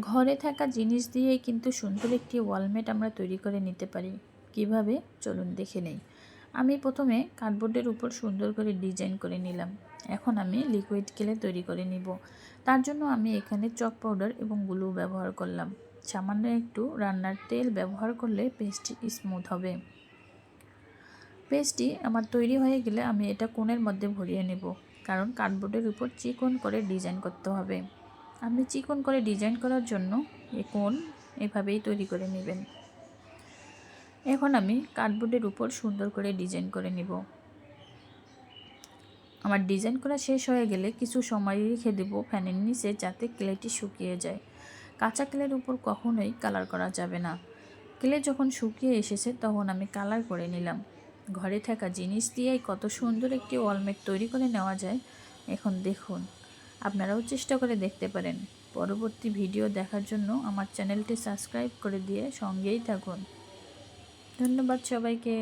ঘরে থাকা জিনিস দিয়েই কিন্তু সুন্দর একটি ওয়ালমেট আমরা তৈরি করে নিতে পারি। কীভাবে? চলুন দেখে নেই। আমি প্রথমে কার্ডবোর্ডের উপর সুন্দর করে ডিজাইন করে নিলাম। এখন আমি লিকুইড কেলে তৈরি করে নিব। তার জন্য আমি এখানে চক পাউডার এবং গ্লু ব্যবহার করলাম। সামান্য একটু রান্নার তেল ব্যবহার করলে পেস্টটি স্মুথ হবে। পেস্টটি আমার তৈরি হয়ে গেলে আমি এটা কোণের মধ্যে ভরিয়ে নেব। কারণ কার্ডবোর্ডের উপর চিকন করে ডিজাইন করতে হবে। আপনি চিকন করে ডিজাইন করার জন্য এ কোণ এভাবেই তৈরি করে নেবেন। এখন আমি কার্ডবোর্ডের উপর সুন্দর করে ডিজাইন করে নিব। আমার ডিজাইন করা শেষ হয়ে গেলে কিছু সময় রেখে দেবো ফ্যানের নিচে যাতে ক্লেটি শুকিয়ে যায়। কাঁচা ক্লের উপর কখনোই কালার করা যাবে না। ক্লে যখন শুকিয়ে এসেছে তখন আমি কালার করে নিলাম। ঘরে থাকা জিনিস দিয়েই কত সুন্দর একটি ওয়ালমেট তৈরি করে নেওয়া যায়। এখন দেখুন। আপনারাও চেষ্টা করে দেখতে পারেন। পরবর্তী ভিডিও দেখার জন্য আমার চ্যানেলটি সাবস্ক্রাইব করে দিয়ে সঙ্গেই থাকুন। ধন্যবাদ সবাইকে।